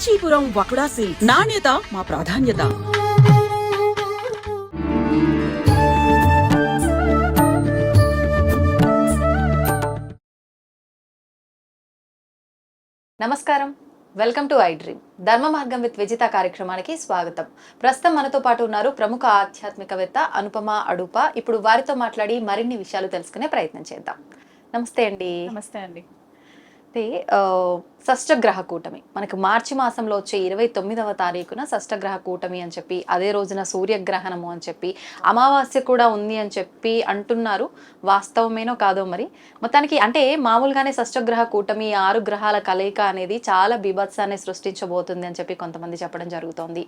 Kanchipuram వకుడా silk నాణ్యత మా ప్రాధాన్యత. నమస్కారం. వెల్కమ్ టు ఐ డ్రీమ్ ధర్మ మార్గం విత్ విజిత కార్యక్రమానికి స్వాగతం. ప్రస్తుతం మనతో పాటు ఉన్నారు ప్రముఖ ఆధ్యాత్మికవేత్త అనుపమ అడుప. ఇప్పుడు వారితో మాట్లాడి మరిన్ని విషయాలు తెలుసుకునే ప్రయత్నం చేద్దాం. నమస్తే అండి. నమస్తే అండి. అయితే షష్టగ్రహ కూటమి. మనకు మార్చి మాసంలో వచ్చే ఇరవై తొమ్మిదవ తారీఖున షష్టగ్రహ కూటమి అని చెప్పి అదే రోజున సూర్యగ్రహణము అని చెప్పి అమావాస్య కూడా ఉంది అని చెప్పి అంటున్నారు. వాస్తవమేనో కాదో మరి. మొత్తానికి అంటే మామూలుగానే షష్టగ్రహ కూటమి ఈ ఆరు గ్రహాల కలయిక అనేది చాలా బీభత్సాన్ని సృష్టించబోతుంది అని చెప్పి కొంతమంది చెప్పడం జరుగుతోంది.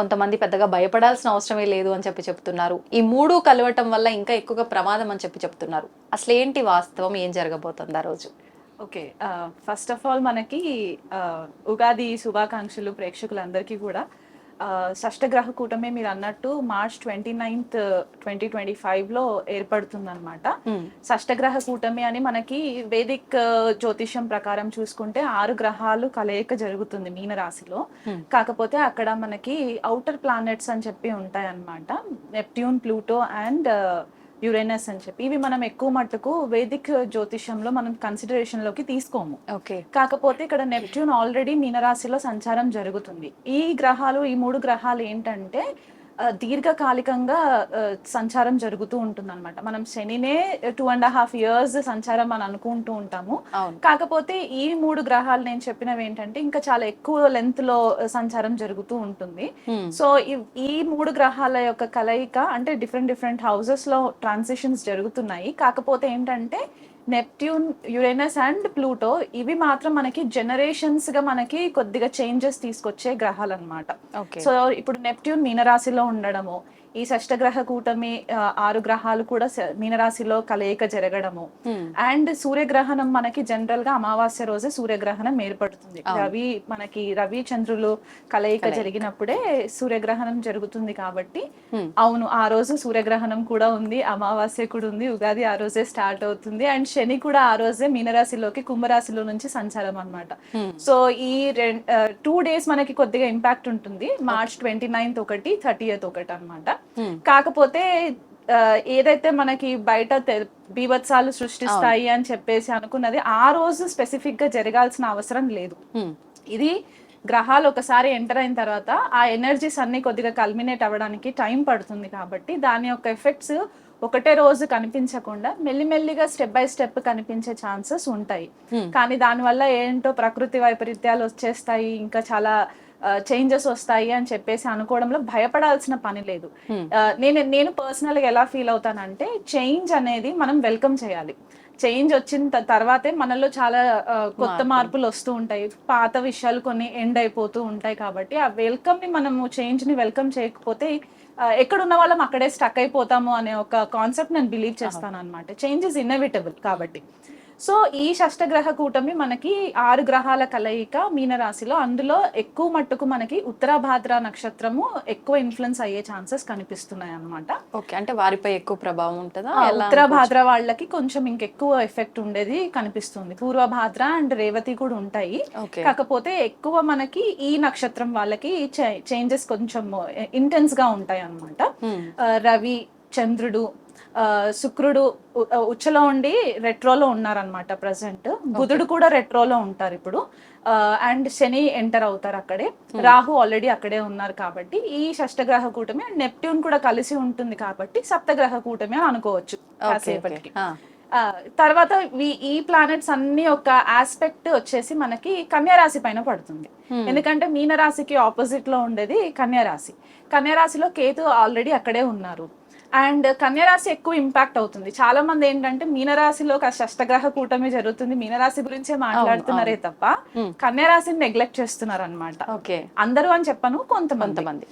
కొంతమంది పెద్దగా భయపడాల్సిన అవసరమే లేదు అని చెప్పి చెప్తున్నారు. ఈ మూడు కలవటం వల్ల ఇంకా ఎక్కువగా ప్రమాదం అని చెప్పి చెప్తున్నారు. అసలు ఏంటి వాస్తవం? ఏం జరగబోతుంది ఆ రోజు? ఓకే ఫస్ట్ ఆఫ్ ఆల్ మనకి ఉగాది శుభాకాంక్షలు ప్రేక్షకులందరికీ కూడా షష్టగ్రహ కూటమి మీరు అన్నట్టు March twenty ninth twenty twenty ఫైవ్లో ఏర్పడుతుందన్నమాట Hmm. షష్టగ్రహ కూటమి అని మనకి వేదిక్ జ్యోతిష్యం ప్రకారం చూసుకుంటే ఆరు గ్రహాలు కలయిక జరుగుతుంది మీన రాశిలో. కాకపోతే అక్కడ మనకి అవుటర్ ప్లానెట్స్ అని చెప్పి ఉంటాయి అన్నమాట నెప్ట్యూన్ ప్లూటో అండ్ యురేనస్ అని చెప్పి. ఇవి మనం ఎక్కువ మట్టుకు వేదిక్ జ్యోతిష్యంలో మనం కన్సిడరేషన్లోకి తీసుకోము. ఓకే. కాకపోతే ఇక్కడ నెప్ట్యూన్ ఆల్రెడీ మీనరాశిలో సంచారం జరుగుతుంది. ఈ గ్రహాలు ఈ మూడు గ్రహాలు ఏంటంటే దీర్ఘకాలికంగా సంచారం జరుగుతూ ఉంటుంది అనమాట మనం శనినే టూ అండ్ హాఫ్ ఇయర్స్ సంచారం అని అనుకుంటూ ఉంటాము. కాకపోతే ఈ మూడు గ్రహాలు నేను చెప్పినవి ఏంటంటే ఇంకా చాలా ఎక్కువ లెంత్లో సంచారం జరుగుతూ ఉంటుంది. సో ఈ మూడు గ్రహాల యొక్క కలయిక అంటే డిఫరెంట్ డిఫరెంట్ హౌసెస్లో ట్రాన్సిషన్స్ జరుగుతున్నాయి. కాకపోతే ఏంటంటే నెప్ట్యూన్ యురేనస్ అండ్ ప్లూటో ఇవి మాత్రం మనకి జనరేషన్స్గా మనకి కొద్దిగా చేంజెస్ తీసుకొచ్చే గ్రహాలు అనమాట సో ఇప్పుడు నెప్ట్యూన్ మీనరాశిలో ఉండడము ఈ షష్టగ్రహ కూటమి ఆరు గ్రహాలు కూడా మీనరాశిలో కలయిక జరగడము. Hmm. అండ్ సూర్యగ్రహణం మనకి జనరల్గా అమావాస్య రోజే సూర్యగ్రహణం ఏర్పడుతుంది. రవి మనకి రవి చంద్రులు కలయిక జరిగినప్పుడే సూర్యగ్రహణం జరుగుతుంది కాబట్టి Hmm. అవును ఆ రోజు సూర్యగ్రహణం కూడా ఉంది అమావాస్య కూడా ఉంది ఉగాది ఆ రోజే స్టార్ట్ అవుతుంది అండ్ శని కూడా ఆ రోజే మీనరాశిలోకి కుంభరాశిలో నుంచి సంచారం అన్నమాట Hmm. సో ఈ టూ డేస్ మనకి కొద్దిగా ఇంపాక్ట్ ఉంటుంది మార్చ్ ట్వంటీ నైన్త్ ఒకటి థర్టీయత్ ఒకటి అన్నమాట Hmm. కాకపోతే ఏదైతే మనకి బయట బీభత్సాలు సృష్టిస్తాయి అని చెప్పేసి అనుకున్నది ఆ రోజు స్పెసిఫిక్గా జరగాల్సిన అవసరం లేదు Hmm. ఇది గ్రహాలు ఒకసారి ఎంటర్ అయిన తర్వాత ఆ ఎనర్జీస్ అన్ని కొద్దిగా కల్మినేట్ అవ్వడానికి టైం పడుతుంది కాబట్టి దాని యొక్క ఎఫెక్ట్స్ ఒకటే రోజు కనిపించకుండా మెల్లిమెల్లిగా స్టెప్ బై స్టెప్ కనిపించే ఛాన్సెస్ ఉంటాయి Hmm. కానీ దానివల్ల ఏంటో ప్రకృతి వైపరీత్యాలు వచ్చేస్తాయి ఇంకా చాలా చేంజెస్ వస్తాయి అని చెప్పేసి అనుకోవడంలో భయపడాల్సిన పని లేదు Hmm. నేను నేను పర్సనల్గా ఎలా ఫీల్ అవుతానంటే చేంజ్ అనేది మనం వెల్కమ్ చేయాలి చేంజ్ వచ్చిన తర్వాతే మనలో చాలా కొత్త మార్పులు. వస్తూ ఉంటాయి. పాత విషయాలు కొన్ని ఎండ్ అయిపోతూ ఉంటాయి కాబట్టి ఆ వెల్కమ్ని మనము చేంజ్ని వెల్కమ్ చేయకపోతే ఆ, ఎక్కడున్న వాళ్ళం అక్కడే స్టక్ అయిపోతాము అనే ఒక కాన్సెప్ట్ నేను బిలీవ్ చేస్తాను అనమాట చేంజ్ ఇస్ ఇన్నవిటబుల్ కాబట్టి. సో ఈ షష్టగ్రహ కూటమి మనకి ఆరు గ్రహాల కలయిక మీనరాశిలో. అందులో ఎక్కువ మట్టుకు మనకి ఉత్తరాభాద్ర నక్షత్రము ఎక్కువ ఇన్ఫ్లుయెన్స్ అయ్యే ఛాన్సెస్ కనిపిస్తున్నాయి అన్నమాట. ఓకే అంటే వారిపై ఎక్కువ ప్రభావం ఉంటుందా? ఉత్తరాభాద్ర వాళ్ళకి కొంచెం ఇంకెక్కువ ఎఫెక్ట్ ఉండేది కనిపిస్తుంది. పూర్వభాద్ర అండ్ రేవతి కూడా ఉంటాయి. కాకపోతే ఎక్కువ మనకి ఈ నక్షత్రం వాళ్ళకి చేంజెస్ కొంచెం ఇంటెన్స్గా ఉంటాయి. ఆ, రవి చంద్రుడు శుక్రుడు ఉచ్చలో ఉండి రెట్రోలో ఉన్నారనమాట ప్రజెంట్. బుధుడు కూడా రెట్రోలో ఉంటారు ఇప్పుడు. అండ్ శని ఎంటర్ అవుతారు అక్కడే. రాహు ఆల్రెడీ అక్కడే ఉన్నారు కాబట్టి ఈ షష్టగ్రహ కూటమి అండ్ నెప్ట్యూన్ కూడా కలిసి ఉంటుంది కాబట్టి సప్తగ్రహ కూటమి అని అనుకోవచ్చు కాసేపటికి. తర్వాత ఈ- ప్లానెట్స్ అన్ని ఒక ఆస్పెక్ట్ వచ్చేసి మనకి కన్యా రాశి పైన పడుతుంది. ఎందుకంటే మీన రాశికి ఆపోజిట్లో ఉండేది కన్యా రాశి కన్యా రాశిలో కేతు ఆల్రెడీ అక్కడే ఉన్నారు. అండ్ కన్యరాశి ఎక్కువ ఇంపాక్ట్ అవుతుంది. చాలా మంది ఏంటంటే మీనరాశిలో ఒక షష్టగ్రహ కూటమి జరుగుతుంది. మీనరాశి గురించే మాట్లాడుతున్నారే తప్ప కన్యరాశిని నెగ్లెక్ట్ చేస్తున్నారు అనమాట ఓకే. అందరూ అని చెప్పను కొంతమంది.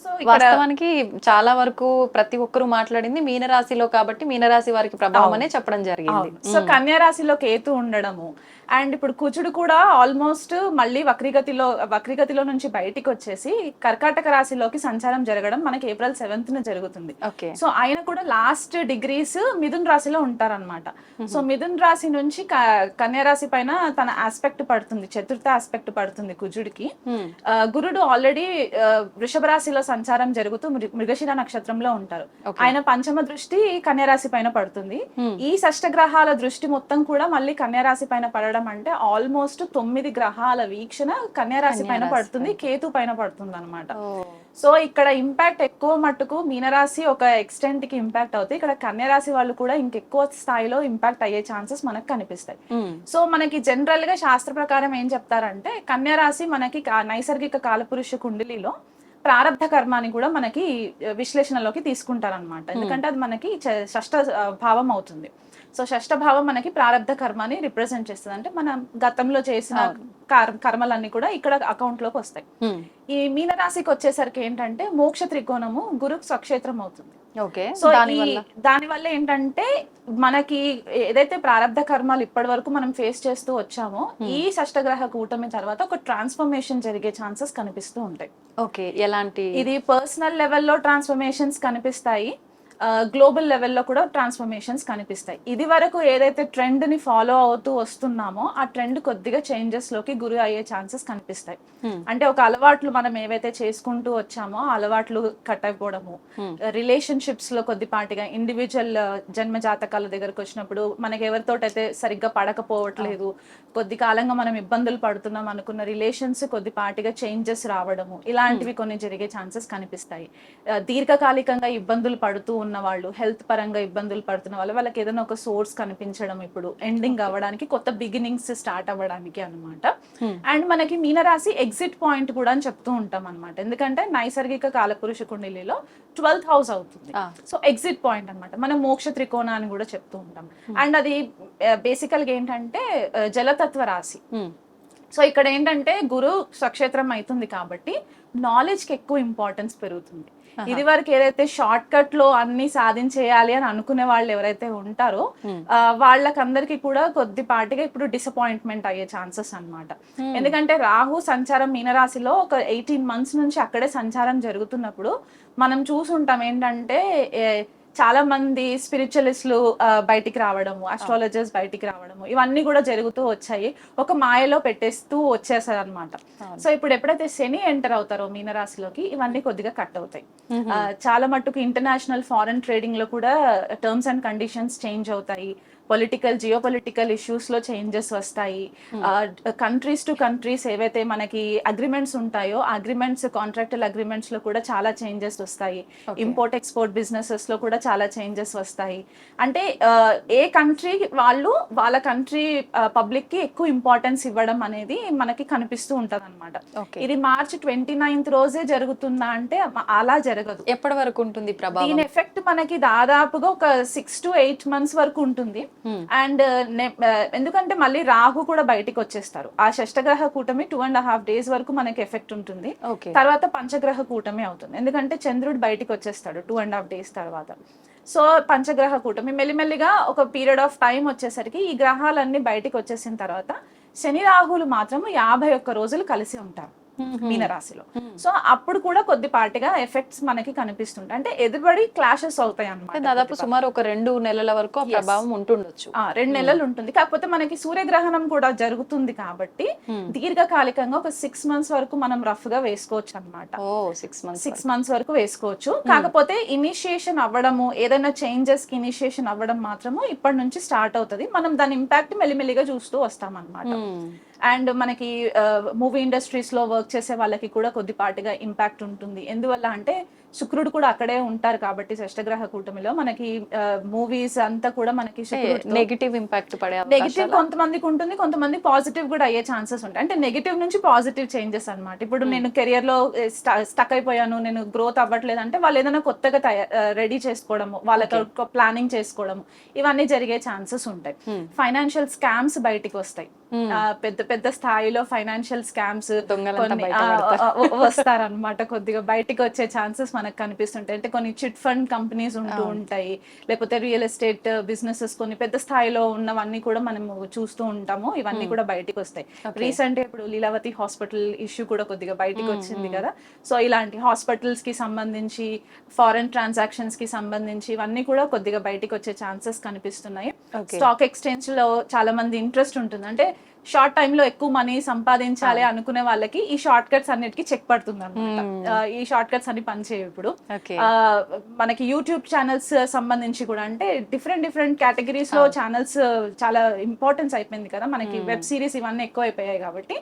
సో వాస్తవానికి చాలా వరకు ప్రతి ఒక్కరు మాట్లాడింది మీనరాశిలో కాబట్టి మీనరాశి వారికి ప్రభావం అనే చెప్పడం జరిగింది. సో కన్యా రాశిలో కేతు ఉండడము అండ్ ఇప్పుడు కుజుడు కూడా ఆల్మోస్ట్ మళ్ళీ వక్రీగతిలో వక్రీగతిలో నుంచి బయటికి వచ్చేసి కర్కాటక రాశిలోకి సంచారం జరగడం మనకి ఏప్రిల్ సెవెంత్ న జరుగుతుంది. ఓకే. సో ఆయన కూడా లాస్ట్ డిగ్రీస్ మిథున్ రాశిలో ఉంటారన్నమాట. సో మిథున్ రాశి నుంచి కన్యా రాశి పైన తన ఆస్పెక్ట్ పడుతుంది చతుర్థ ఆస్పెక్ట్ పడుతుంది కుజుడికి. గురుడు ఆల్రెడీ వృషభ రాశిలో సంచారం జరుగుతూ మృగశిర నక్షత్రంలో ఉంటారు. ఆయన పంచమ దృష్టి కన్యా రాశి పైన పడుతుంది. ఈ షష్ట గ్రహాల దృష్టి మొత్తం కూడా మళ్ళీ కన్యా రాశి పైన పడడం అంటే ఆల్మోస్ట్ తొమ్మిది గ్రహాల వీక్షణ కన్యా రాశి పైన పడుతుంది కేతు పైన పడుతుంది అనమాట సో ఇక్కడ ఇంపాక్ట్ ఎక్కువ మట్టుకు మీనరాశి ఒక ఎక్స్టెంట్కి ఇంపాక్ట్ అవుతాయి. ఇక్కడ కన్యా రాశి వాళ్ళు కూడా ఇంకెక్కువ స్థాయిలో ఇంపాక్ట్ అయ్యే ఛాన్సెస్ మనకు కనిపిస్తాయి. సో మనకి జనరల్గా శాస్త్ర ప్రకారం ఏం చెప్తారంటే కన్యా రాశి మనకి నైసర్గిక కాలపురుష కుండలిలో ప్రారంధ కర్మాని కూడా మనకి విశ్లేషణలోకి తీసుకుంటారనమాట ఎందుకంటే అది మనకి షష్ట భావం అవుతుంది. సో షష్ట భావం మనకి ప్రారంధ కర్మాని రిప్రజెంట్ చేస్తుంది. అంటే మనం గతంలో చేసిన కర్- కర్మలన్నీ కూడా ఇక్కడ అకౌంట్లోకి వస్తాయి. ఈ మీనరాశికి వచ్చేసరికి ఏంటంటే మోక్ష త్రికోణము గురు స్వక్షేత్రం అవుతుంది. ఓకే. సో దాని వల్ల? దాని వల్ల ఏంటంటే మనకి ఏదైతే ప్రారంధ కర్మాలు ఇప్పటి వరకు మనం ఫేస్ చేస్తూ వచ్చామో ఈ షష్టగ్రహ కూటమి తర్వాత ఒక ట్రాన్స్ఫర్మేషన్ జరిగే ఛాన్సెస్ కనిపిస్తూ ఉంటాయి. ఓకే. ఎలాంటి? ఇది పర్సనల్ లెవెల్లో ట్రాన్స్ఫర్మేషన్స్ కనిపిస్తాయి. గ్లోబల్ లెవెల్లో కూడా ట్రాన్స్ఫర్మేషన్స్ కనిపిస్తాయి. ఇది వరకు ఏదైతే ట్రెండ్ని ఫాలో అవుతూ వస్తున్నామో ఆ ట్రెండ్ కొద్దిగా చేంజెస్లోకి గురి అయ్యే ఛాన్సెస్ కనిపిస్తాయి. Hmm. అంటే ఒక అలవాట్లు మనం ఏవైతే చేసుకుంటూ వచ్చామో ఆ అలవాట్లు కట్ అయిపోవడము Hmm. రిలేషన్షిప్స్లో కొద్దిపాటిగా ఇండివిజువల్ జన్మ జాతకాల దగ్గరకు వచ్చినప్పుడు మనకి ఎవరితోటైతే సరిగ్గా పడకపోవట్లేదు కొద్ది కాలంగా మనం ఇబ్బందులు పడుతున్నాం అనుకున్న రిలేషన్స్ కొద్దిపాటిగా చేంజెస్ రావడము ఇలాంటివి కొన్ని జరిగే ఛాన్సెస్ కనిపిస్తాయి. దీర్ఘకాలికంగా ఇబ్బందులు పడుతూ ఉన్న వాళ్ళు హెల్త్ పరంగా ఇబ్బందులు పడుతున్న వాళ్ళు వాళ్ళకి ఏదైనా ఒక సోర్స్ కనిపించడం ఇప్పుడు ఎండింగ్ అవ్వడానికి కొత్త బిగినింగ్స్ స్టార్ట్ అవ్వడానికి అన్నమాట. Hmm. అండ్ మనకి మీనరాశి ఎగ్జిట్ పాయింట్ కూడా అని చెప్తూ ఉంటాం అనమాట ఎందుకంటే నైసర్గిక కాలపురుష కుండలిలో ట్వెల్త్ హౌస్ అవుతుంది. సో ఎగ్జిట్ పాయింట్ అన్నమాట. మనం మోక్ష త్రికోణ అని కూడా చెప్తూ ఉంటాం. అండ్ అది బేసికల్గా ఏంటంటే ఆ, జలతత్వ రాశి. Hmm. సో ఇక్కడ ఏంటంటే గురు స్వక్షేత్రం అవుతుంది కాబట్టి నాలెడ్జ్కి ఎక్కువ ఇంపార్టెన్స్ పెరుగుతుంది. ఇది వరకు ఏదైతే షార్ట్ కట్లో అన్ని సాధించేయాలి అని అనుకునే వాళ్ళు ఎవరైతే ఉంటారో వాళ్ళకందరికీ కూడా కొద్దిపాటిగా ఇప్పుడు డిసప్పాయింట్మెంట్ అయ్యే ఛాన్సెస్ అన్నమాట. ఎందుకంటే రాహు సంచారం మీనరాశిలో ఒక ఎయిటీన్ మంత్స్ నుంచి అక్కడే సంచారం జరుగుతున్నప్పుడు మనం చూసుంటాం ఏంటంటే చాలా మంది స్పిరిచువలిస్టులు బయటికి రావడము అస్ట్రాలజర్స్ బయటికి రావడము ఇవన్నీ కూడా జరుగుతూ వచ్చాయి. ఒక మాయలో పెట్టేస్తూ వచ్చేసారు అనమాట. సో ఇప్పుడు ఎప్పుడైతే శని ఎంటర్ అవుతారో మీనరాశిలోకి ఇవన్నీ కొద్దిగా కట్ అవుతాయి. చాలా మట్టుకు ఇంటర్నేషనల్ ఫారెన్ ట్రేడింగ్లో కూడా టర్మ్స్ అండ్ కండిషన్స్ చేంజ్ అవుతాయి. పొలిటికల్ జియో పొలిటికల్ ఇష్యూస్లో చేంజెస్ వస్తాయి. కంట్రీస్ టు కంట్రీస్ ఏవైతే మనకి అగ్రిమెంట్స్ ఉంటాయో అగ్రిమెంట్స్ కాంట్రాక్టుల్ అగ్రిమెంట్స్లో కూడా చాలా చేంజెస్ వస్తాయి. ఇంపోర్ట్ ఎక్స్పోర్ట్ బిజినెసెస్లో కూడా చాలా చేంజెస్ వస్తాయి. అంటే ఏ కంట్రీ వాళ్ళు వాళ్ళ కంట్రీ పబ్లిక్కి ఎక్కువ ఇంపార్టెన్స్ ఇవ్వడం అనేది మనకి కనిపిస్తూ ఉంటది అనమాట ఇది మార్చ్ ట్వంటీ నైన్త్ రోజే జరుగుతుందా అంటే అలా జరగదు. ఎప్పటి వరకు ఉంటుంది ప్రభావం? దీని ఎఫెక్ట్ మనకి దాదాపుగా ఒక సిక్స్ టు ఎయిట్ మంత్స్ వరకు ఉంటుంది. అండ్ ఎందుకంటే మళ్ళీ రాహు కూడా బయటికి వచ్చేస్తారు. ఆ షష్టగ్రహ కూటమి టూ అండ్ హాఫ్ డేస్ వరకు మనకి ఎఫెక్ట్ ఉంటుంది. ఓకే. తర్వాత పంచగ్రహ కూటమి అవుతుంది. ఎందుకంటే చంద్రుడు బయటికి వచ్చేస్తాడు టూ అండ్ హాఫ్ డేస్ తర్వాత. సో పంచగ్రహ కూటమి మెల్లిమెల్లిగా ఒక పీరియడ్ ఆఫ్ టైం వచ్చేసరికి ఈ గ్రహాలన్నీ బయటికి వచ్చేసిన తర్వాత శని రాహులు మాత్రం యాభై ఒక్క రోజులు కలిసి ఉంటారు. మీనరాశిలో. సో అప్పుడు కూడా కొద్దిపాటిగా ఎఫెక్ట్స్ మనకి కనిపిస్తుంటాయి. అంటే ఎదురుబడి క్లాషెస్ అవుతాయి అంటే అన్నమాట దాదాపు సుమారు ఒక రెండు నెలల వరకు. ప్రభావం ఉంటుండొచ్చు. ఆ, రెండు నెలలు ఉంటుంది. కాకపోతే మనకి సూర్యగ్రహణం కూడా జరుగుతుంది కాబట్టి Hmm. దీర్ఘకాలికంగా ఒక సిక్స్ మంత్స్ వరకు మనం రఫ్గా వేసుకోవచ్చు అన్నమాట. ఓ సిక్స్ మంత్స్ సిక్స్ మంత్స్ వరకు వేసుకోవచ్చు. కాకపోతే ఇనిషియేషన్ అవ్వడము ఏదైనా చేంజెస్కి ఇనిషియేషన్ అవ్వడం మాత్రము ఇప్పటి నుంచి స్టార్ట్ అవుతుంది. మనం దాని ఇంపాక్ట్ మెల్లిమెల్లిగా చూస్తూ వస్తాం అన్నమాట అండ్ మనకి మూవీ ఇండస్ట్రీస్లో వర్క్ చేసే వాళ్ళకి కూడా కొద్దిపాటిగా ఇంపాక్ట్ ఉంటుంది. ఎందువల్ల అంటే శుక్రుడు కూడా అక్కడే ఉంటారు కాబట్టి షష్టగ్రహ కూటమిలో మనకి మూవీస్ అంతా కూడా మనకి నెగిటివ్ ఇంపాక్ట్ పడే నెగిటివ్ కొంతమందికి ఉంటుంది కొంతమంది పాజిటివ్ కూడా అయ్యే ఛాన్సెస్ ఉంటాయి. అంటే నెగిటివ్ నుంచి పాజిటివ్ చేంజెస్ అన్నమాట. ఇప్పుడు నేను కెరియర్లో స్టక్ అయిపోయాను నేను గ్రోత్ అవ్వట్లేదు అంటే వాళ్ళు ఏదైనా కొత్తగా రెడీ చేసుకోవడము వాళ్ళతో ప్లానింగ్ చేసుకోవడము ఇవన్నీ జరిగే ఛాన్సెస్ ఉంటాయి. Hmm. ఫైనాన్షియల్ స్కామ్స్ బయటికి వస్తాయి. Hmm. పెద్ద పెద్ద స్థాయిలో ఫైనాన్షియల్ స్కామ్స్. వస్తారనమాట కొద్దిగా బయటికి వచ్చే ఛాన్సెస్ మనకు కనిపిస్తుంటాయి. అంటే కొన్ని చిట్ ఫండ్ కంపెనీస్ ఉంటూ ఉంటాయి. లేకపోతే రియల్ ఎస్టేట్ బిజినెసెస్ కొన్ని పెద్ద స్థాయిలో ఉన్నవన్నీ కూడా మనము చూస్తూ ఉంటాము. ఇవన్నీ కూడా బయటికి వస్తాయి. రీసెంట్ ఇప్పుడు లీలావతి హాస్పిటల్ ఇష్యూ కూడా కొద్దిగా బయటికి వచ్చింది కదా. సో ఇలాంటి హాస్పిటల్స్కి సంబంధించి ఫారెన్ ట్రాన్సాక్షన్స్కి సంబంధించి ఇవన్నీ కూడా కొద్దిగా బయటికి వచ్చే ఛాన్సెస్ కనిపిస్తున్నాయి. స్టాక్ ఎక్స్చేంజ్లో చాలా మంది ఇంట్రెస్ట్ ఉంటుంది. అంటే షార్ట్ టైమ్లో ఎక్కువ మనీ సంపాదించాలి అనుకునే వాళ్ళకి ఈ షార్ట్ కట్స్ అన్నిటికీ చెక్ పడుతుంది అనమాట ఈ షార్ట్ కట్స్ అన్ని పనిచేయవు ఇప్పుడు. మనకి యూట్యూబ్ ఛానల్స్ సంబంధించి కూడా అంటే డిఫరెంట్ డిఫరెంట్ కేటగిరీస్లో ఛానల్స్ చాలా ఇంపార్టెన్స్ అయిపోయింది కదా. మనకి వెబ్ సిరీస్ ఇవన్నీ ఎక్కువ అయిపోయాయి కాబట్టి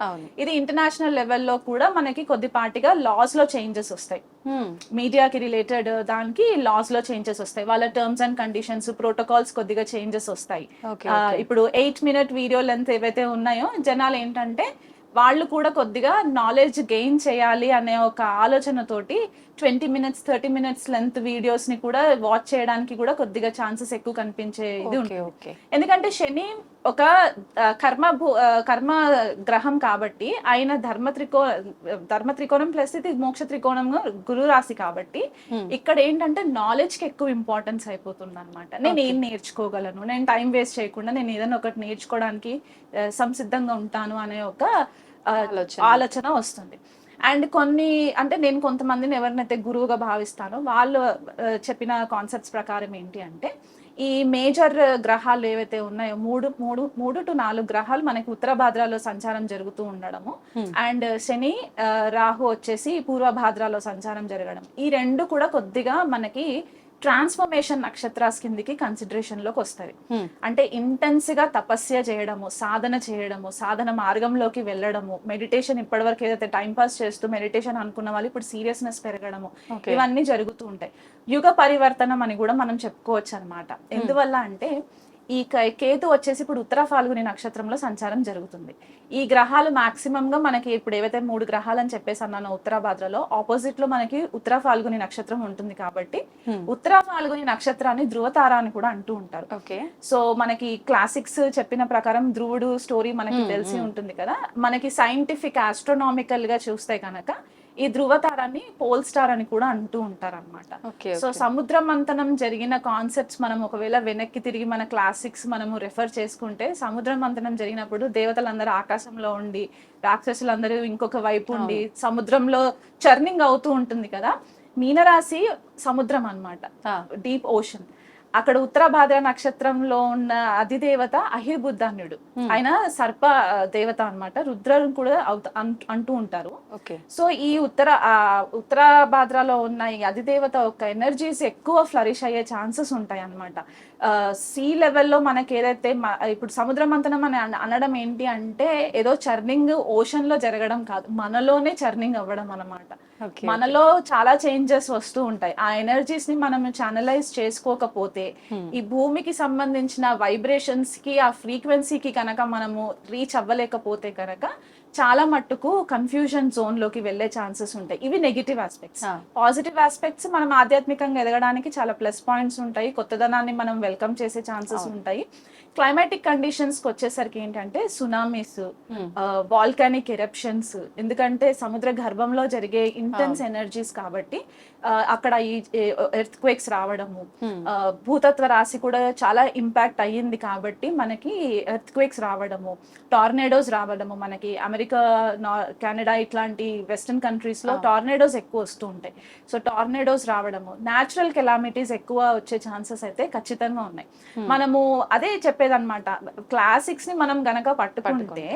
ఇది ఇంటర్నేషనల్ లెవెల్లో కూడా మనకి కొద్దిపాటిగా లాస్లో చేంజెస్ వస్తాయి. Hmm. మీడియాకి రిలేటెడ్ దానికి లాస్లో చేంజెస్ వస్తాయి. వాళ్ళ టర్మ్స్ అండ్ కండిషన్స్ ప్రోటోకాల్స్ కొద్దిగా చేంజెస్ వస్తాయి. ఇప్పుడు ఎయిట్ మినిట్ వీడియో లెంత్ ఏవైతే ఉన్నాయో జనాలు ఏంటంటే వాళ్ళు కూడా కొద్దిగా నాలెడ్జ్ గెయిన్ చేయాలి అనే ఒక ఆలోచనతోటి twenty minutes thirty minutes length వీడియోస్ని కూడా వాచ్ చేయడానికి కూడా కొద్దిగా ఛాన్సెస్ ఎక్కువ కనిపించే ఇది ఉంటుంది. ఎందుకంటే శని ఒక కర్మ భూ- కర్మ గ్రహం కాబట్టి ఆయన ధర్మ త్రికో ధర్మ త్రికోణం ప్లస్ ఇది మోక్ష త్రికోణం గురు రాశి కాబట్టి ఇక్కడ ఏంటంటే నాలెడ్జ్కి ఎక్కువ ఇంపార్టెన్స్ అయిపోతుంది అనమాట నేను ఏం నేర్చుకోగలను? నేను టైం వేస్ట్ చేయకుండా నేను ఏదైనా ఒకటి నేర్చుకోవడానికి సంసిద్ధంగా ఉంటాను అనే ఒక ఆలోచన. వస్తుంది. అండ్ కొన్ని అంటే నేను కొంతమందిని ఎవరినైతే గురువుగా భావిస్తానో వాళ్ళు చెప్పిన కాన్సెప్ట్స్ ప్రకారం ఏంటి అంటే ఈ మేజర్ గ్రహాలు ఏవైతే ఉన్నాయో మూడు మూడు మూడు టు నాలుగు గ్రహాలు మనకి ఉత్తర భాద్రాలో సంచారం జరుగుతూ ఉండడము. అండ్ శని రాహు వచ్చేసి పూర్వ భాద్రాలో సంచారం జరగడం. ఈ రెండు కూడా కొద్దిగా మనకి ట్రాన్స్ఫర్మేషన్ నక్షత్రాస్ కిందికి కన్సిడరేషన్లోకి వస్తాయి Hmm. అంటే ఇంటెన్స్గా తపస్య చేయడము సాధన చేయడము సాధన మార్గంలోకి వెళ్ళడము మెడిటేషన్ ఇప్పటివరకు ఏదైతే టైం పాస్ చేస్తూ మెడిటేషన్ అనుకున్న వాళ్ళు ఇప్పుడు సీరియస్నెస్ పెరగడము. ఇవన్నీ జరుగుతూ ఉంటాయి యుగ పరివర్తనం అని కూడా మనం చెప్పుకోవచ్చు అనమాట ఎందువల్ల అంటే ఈ కేతు వచ్చేసి ఇప్పుడు ఉత్తర ఫాల్గుని నక్షత్రంలో సంచారం జరుగుతుంది. ఈ గ్రహాలు గా మనకి ఇప్పుడు ఏవైతే మూడు గ్రహాలు అని చెప్పేసి అన్నానో ఉత్తర భాద్రలో ఆపోజిట్లో మనకి ఉత్తర ఫాల్గుని నక్షత్రం ఉంటుంది కాబట్టి ఉత్తర ఫాల్గుని నక్షత్రాన్ని ధృవతార అని కూడా అంటూ ఉంటారు. ఓకే. సో మనకి క్లాసిక్స్ చెప్పిన ప్రకారం ధ్రువుడు స్టోరీ మనకి తెలిసి ఉంటుంది కదా. మనకి సైంటిఫిక్ ఆస్ట్రోనామికల్గా చూస్తే కనుక ఈ ధృవతారాన్ని పోల్ స్టార్ అని కూడా అంటూ ఉంటారు అనమాట సో సముద్ర మంతనం జరిగిన కాన్సెప్ట్స్ మనం ఒకవేళ వెనక్కి తిరిగి మన క్లాసిక్స్ మనము రెఫర్ చేసుకుంటే సముద్ర మంతనం జరిగినప్పుడు దేవతలందరూ ఆకాశంలో ఉండి రాక్షసులందరూ ఇంకొక వైపు ఉండి సముద్రంలో చర్నింగ్ అవుతూ ఉంటుంది కదా? మీనరాశి సముద్రం అన్నమాట. డీప్ ఓషన్ అక్కడ ఉత్తర భాద్ర నక్షత్రంలో ఉన్న అధిదేవత అహిర్బుద్ధాన్యుడు. ఆయన సర్ప దేవత అన్నమాట. రుద్రం కూడా అంటూ ఉంటారు. సో ఈ ఉత్తర ఆ, ఉత్తర భాద్రలో ఉన్న ఈ అధిదేవత యొక్క ఎనర్జీస్ ఎక్కువ ఫ్లరిష్ అయ్యే ఛాన్సెస్ ఉంటాయి అనమాట సీ లెవెల్లో మనకి ఏదైతే ఇప్పుడు సముద్ర మంతనం అని అన- అనడం ఏంటి అంటే ఏదో చర్నింగ్ ఓషన్లో జరగడం కాదు. మనలోనే చర్నింగ్ అవ్వడం అన్నమాట. ఓకే మనలో చాలా చేంజెస్ వస్తూ ఉంటాయి. ఆ ఎనర్జీస్ని మనం ఛానలైజ్ చేసుకోకపోతే ఈ భూమికి సంబంధించిన వైబ్రేషన్స్కి ఆ ఫ్రీక్వెన్సీకి కనుక మనము రీచ్ అవ్వలేకపోతే కనుక చాలా మట్టుకు కన్ఫ్యూజన్ జోన్లోకి వెళ్ళే ఛాన్సెస్ ఉంటాయి. ఇవి నెగిటివ్ ఆస్పెక్ట్స్. పాజిటివ్ ఆస్పెక్ట్స్ మనం ఆధ్యాత్మికంగా ఎదగడానికి చాలా ప్లస్ పాయింట్స్ ఉంటాయి. కొత్తదనాన్ని మనం వెల్కమ్ చేసే ఛాన్సెస్ ఉంటాయి. క్లైమాటిక్ కండిషన్స్కి వచ్చేసరికి ఏంటంటే సునామీస్ వాల్కానిక్ ఎరప్షన్స్ ఎందుకంటే సముద్ర గర్భంలో జరిగే ఇంటెన్స్ ఎనర్జీస్ కాబట్టి ఆ, అక్కడ ఈ ఎర్త్ క్వేక్స్ రావడము ఆ, భూతత్వ రాశి కూడా చాలా ఇంపాక్ట్ అయ్యింది కాబట్టి మనకి ఎర్త్ క్వేక్స్ రావడము టార్నేడోస్ రావడము మనకి అమెరికా కెనడా ఇట్లాంటి వెస్టర్న్ కంట్రీస్లో టార్నేడోస్ ఎక్కువ వస్తూ ఉంటాయి. సో టార్నేడోస్ రావడము న్యాచురల్ కెలామిటీస్ ఎక్కువ వచ్చే ఛాన్సెస్ అయితే ఖచ్చితంగా ఉన్నాయి. మనము అదే చెప్పేదన్నమాట. క్లాసిక్స్ని మనం గనక పట్టుకుంటే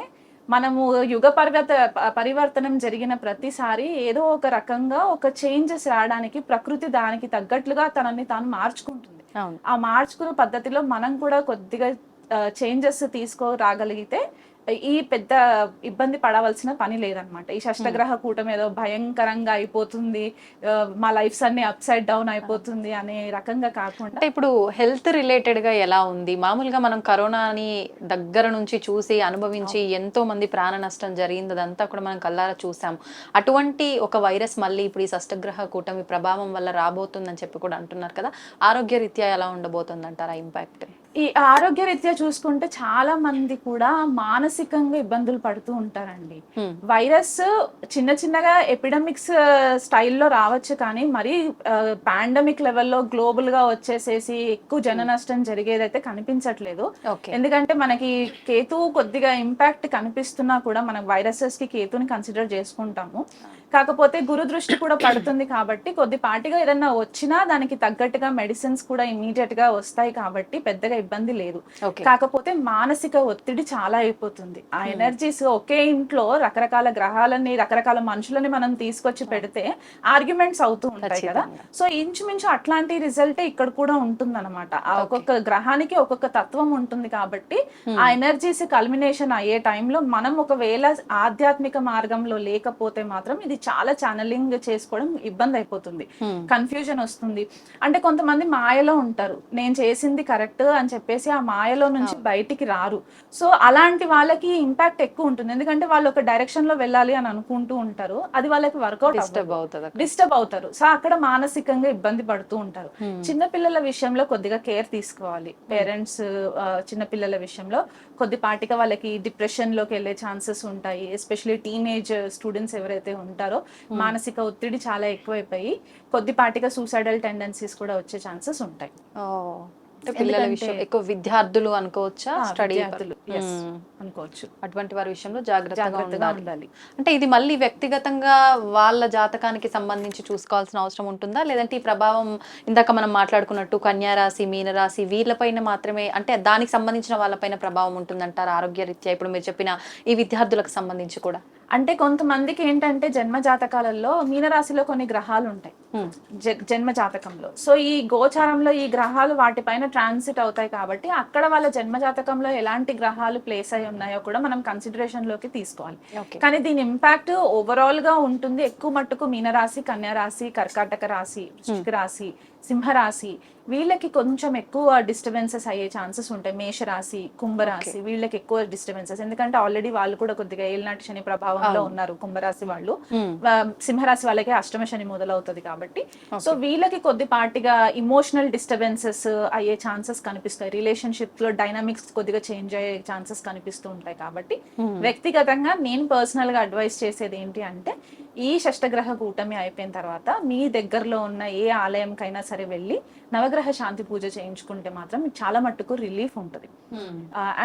మనము యుగ పరివర్త ప- పరివర్తనం జరిగిన ప్రతిసారి ఏదో ఒక రకంగా ఒక చేంజెస్ రావడానికి ప్రకృతి దానికి తగ్గట్లుగా తనని తాను మార్చుకుంటుంది. ఆ మార్చుకున్న పద్ధతిలో మనం కూడా కొద్దిగా చేంజెస్ తీసుకురాగలిగితే ఈ పెద్ద ఇబ్బంది పడవలసిన పని లేదనమాట ఈ షష్టగ్రహ కూటమి ఏదో భయంకరంగా అయిపోతుంది. మా లైఫ్స్ అన్ని అప్ సైడ్ డౌన్ అయిపోతుంది అనే రకంగా కాకుండా ఇప్పుడు హెల్త్ రిలేటెడ్గా ఎలా ఉంది? మామూలుగా మనం కరోనాని దగ్గర నుంచి చూసి అనుభవించి ఎంతో మంది ప్రాణ నష్టం జరిగింది. అదంతా కూడా మనం కల్లారా చూసాం. అటువంటి ఒక వైరస్ మళ్ళీ ఇప్పుడు ఈ షష్టగ్రహ కూటమి ప్రభావం వల్ల రాబోతుందని చెప్పి కూడా అంటున్నారు కదా. ఆరోగ్య రీత్యా ఎలా ఉండబోతుంది అంటారా ఇంపాక్ట్ ఈ ఆరోగ్య రీత్యా చూసుకుంటే చాలా మంది కూడా మానసికంగా ఇబ్బందులు పడుతూ ఉంటారండి. వైరస్ చిన్న చిన్నగా ఎపిడమిక్స్ స్టైల్లో రావచ్చు కానీ మరి పాండమిక్ లెవెల్లో గ్లోబల్గా వచ్చేసేసి ఎక్కువ జన నష్టం జరిగేదైతే కనిపించట్లేదు. ఎందుకంటే మనకి కేతు కొద్దిగా ఇంపాక్ట్ కనిపిస్తున్నా కూడా మనం వైరసెస్కి కేతుని కన్సిడర్ చేసుకుంటాము. కాకపోతే గురు దృష్టి కూడా పడుతుంది కాబట్టి కొద్దిపాటిగా ఏదన్నా వచ్చినా దానికి తగ్గట్టుగా మెడిసిన్స్ కూడా ఇమీడియట్గా వస్తాయి కాబట్టి పెద్దగా ఇబ్బంది లేదు. కాకపోతే మానసిక ఒత్తిడి చాలా అయిపోతుంది. ఆ ఎనర్జీస్ ఒకే ఇంట్లో రకరకాల గ్రహాలని రకరకాల మనుషులని మనం తీసుకొచ్చి పెడితే ఆర్గ్యుమెంట్స్ అవుతూ ఉంటాయి కదా. సో ఇంచుమించు అట్లాంటి రిజల్ట్ ఇక్కడ కూడా ఉంటుందన్నమాట. ఆ ఒక్కొక్క గ్రహానికి ఒక్కొక్క తత్వం ఉంటుంది కాబట్టి ఆ ఎనర్జీస్ కల్మినేషన్ అయ్యే టైంలో మనం ఒకవేళ ఆధ్యాత్మిక మార్గంలో లేకపోతే మాత్రం ఇది చాలా ఛానలింగ్ చేసుకోవడం ఇబ్బంది అయిపోతుంది Hmm. కన్ఫ్యూజన్ వస్తుంది. అంటే కొంతమంది మాయలో ఉంటారు. నేను చేసింది కరెక్ట్ అని చెప్పేసి ఆ మాయలో నుంచి బయటికి రారు. సో అలాంటి వాళ్ళకి ఇంపాక్ట్ ఎక్కువ ఉంటుంది. ఎందుకంటే వాళ్ళు ఒక డైరెక్షన్లో వెళ్ళాలి అని అనుకుంటూ ఉంటారు. అది వాళ్ళకి వర్కౌట్ డిస్టర్బ్ అవుతుంది. డిస్టర్బ్ అవుతారు. సో అక్కడ మానసికంగా ఇబ్బంది పడుతూ ఉంటారు. చిన్న పిల్లల విషయంలో కొద్దిగా కేర్ తీసుకోవాలి. పేరెంట్స్ చిన్న పిల్లల విషయంలో కొద్దిపాటిగా వాళ్ళకి డిప్రెషన్లోకి వెళ్ళే ఛాన్సెస్ ఉంటాయి. ఎస్పెషల్లీ టీనేజ్ స్టూడెంట్స్ ఎవరైతే ఉంటారో మానసిక ఒత్తిడి చాలా ఎక్కువైపోయి కొద్దిపాటిగా సూసైడల్ టెండెన్సీస్ కూడా వచ్చే ఛాన్సెస్ ఉంటాయి. పిల్లల విషయం ఎక్కువ విద్యార్థులు అనుకోవచ్చా స్టడీ yes, అనుకోవచ్చు. అటువంటి వారి విషయంలో జాగ్రత్తగా ఉండాలి. అంటే ఇది మళ్ళీ వ్యక్తిగతంగా వాళ్ళ జాతకానికి సంబంధించి చూసుకోవాల్సిన అవసరం ఉంటుందా? లేదంటే ఈ ప్రభావం ఇందాక మనం మాట్లాడుకున్నట్టు కన్యా రాశి మీనరాశి వీళ్ళపైన మాత్రమే అంటే దానికి సంబంధించిన వాళ్ళపైన ప్రభావం ఉంటుందంటారు ఆరోగ్య రీత్యా ఇప్పుడు మీరు చెప్పిన ఈ విద్యార్థులకు సంబంధించి కూడా. అంటే కొంతమందికి ఏంటంటే జన్మ జాతకాలలో మీనరాశిలో కొన్ని గ్రహాలు ఉంటాయి జన్మ జాతకంలో. సో ఈ గోచారంలో ఈ గ్రహాలు వాటిపైన ట్రాన్సిట్ అవుతాయి కాబట్టి అక్కడ వాళ్ళ జన్మ జాతకంలో ఎలాంటి గ్రహాలు ప్లేస్ అయి ఉన్నాయో కూడా మనం కన్సిడరేషన్లోకి తీసుకోవాలి కానీ దీని ఇంపాక్ట్ ఓవరాల్గా ఉంటుంది ఎక్కువ మట్టుకు మీనరాశి కన్యా రాశి కర్కాటక రాశి వృశ్చిక రాశి సింహరాశి. వీళ్ళకి కొంచెం ఎక్కువ డిస్టర్బెన్సెస్ అయ్యే ఛాన్సెస్ ఉంటాయి. మేషరాశి కుంభరాశి వీళ్ళకి ఎక్కువ డిస్టర్బెన్సెస్. ఎందుకంటే ఆల్రెడీ వాళ్ళు కూడా కొద్దిగా ఏలినాటి శని ప్రభావంలో ఉన్నారు కుంభరాశి వాళ్ళు. సింహరాశి వాళ్ళకి అష్టమ శని మొదలవుతుంది కాబట్టి సో వీళ్ళకి కొద్దిపాటిగా ఇమోషనల్ డిస్టర్బెన్సెస్ అయ్యే ఛాన్సెస్ కనిపిస్తాయి. రిలేషన్షిప్లో డైనామిక్స్ కొద్దిగా చేంజ్ అయ్యే ఛాన్సెస్ కనిపిస్తూ ఉంటాయి కాబట్టి. వ్యక్తిగతంగా నేను పర్సనల్గా అడ్వైస్ చేసేది ఏంటి అంటే ఈ షష్టగ్రహ కూటమి అయిపోయిన తర్వాత మీ దగ్గరలో ఉన్న ఏ ఆలయంకైనా సరే వెళ్ళి నవగ్రహ శాంతి పూజ చేయించుకుంటే మాత్రం చాలా మట్టుకు రిలీఫ్ ఉంటుంది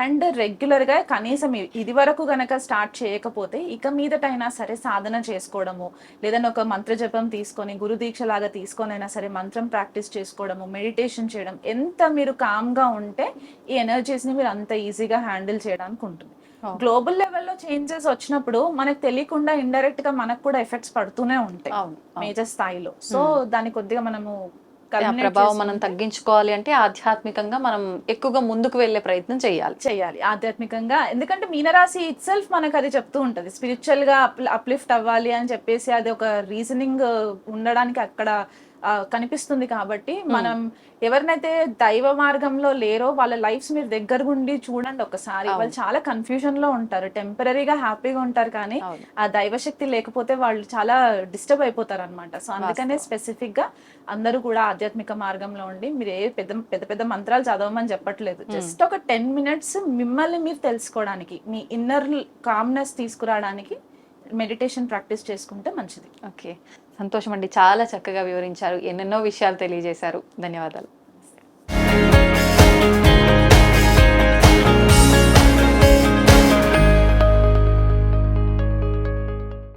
అండ్ రెగ్యులర్గా కనీసం ఇది వరకు గనక స్టార్ట్ చేయకపోతే ఇక మీదటైనా సరే సాధన చేసుకోవడము లేదన్నా ఒక మంత్ర జపం తీసుకొని గురు దీక్ష లాగా తీసుకొని అయినా సరే మంత్రం ప్రాక్టీస్ చేసుకోవడము మెడిటేషన్ చేయడం ఎంత మీరు కామ్గా ఉంటే ఈ ఎనర్జీస్ని మీరు అంత ఈజీగా హ్యాండిల్ చేయడానికి ఉంటుంది. గ్లోబల్ లెవెల్లో చేంజెస్ వచ్చినప్పుడు మనకు తెలియకుండా ఇండైరెక్ట్గా మనకు కూడా ఎఫెక్ట్స్ పడుతూనే ఉంటాయి. మేజర్ స్థాయిలో. సో దాన్ని కొద్దిగా మనము ప్రభావం మనం తగ్గించుకోవాలి అంటే ఆధ్యాత్మికంగా మనం ఎక్కువగా ముందుకు వెళ్ళే ప్రయత్నం చేయాలి. చేయాలి ఆధ్యాత్మికంగా. ఎందుకంటే మీనరాశి ఇట్ సెల్ఫ్ మనకు అది చెప్తూ ఉంటది. స్పిరిచువల్గా అప్లిఫ్ట్ అవ్వాలి అని చెప్పేసి అది ఒక రీజనింగ్ ఉండడానికి అక్కడ కనిపిస్తుంది కాబట్టి మనం ఎవరినైతే దైవ మార్గంలో లేరో వాళ్ళ లైఫ్స్ మీరు దగ్గర ఉండి చూడండి ఒకసారి. వాళ్ళు చాలా కన్ఫ్యూజన్లో ఉంటారు. టెంపరీగా హ్యాపీగా ఉంటారు కానీ. ఆ దైవశక్తి లేకపోతే వాళ్ళు చాలా డిస్టర్బ్ అయిపోతారు అనమాట సో అందుకనే స్పెసిఫిక్గా అందరూ కూడా ఆధ్యాత్మిక మార్గంలో ఉండి మీరు ఏ పెద్ద పెద్ద పెద్ద మంత్రాలు చదవమని చెప్పట్లేదు. జస్ట్ ఒక టెన్ మినిట్స్ మిమ్మల్ని మీరు తెలుసుకోవడానికి మీ ఇన్నర్ కామ్నెస్ తీసుకురావడానికి మెడిటేషన్ ప్రాక్టీస్ చేసుకుంటే మంచిది. ఓకే సంతోషం అండి చాలా చక్కగా వివరించారు. ఎన్నెన్నో విషయాలు తెలియజేశారు. ధన్యవాదాలు.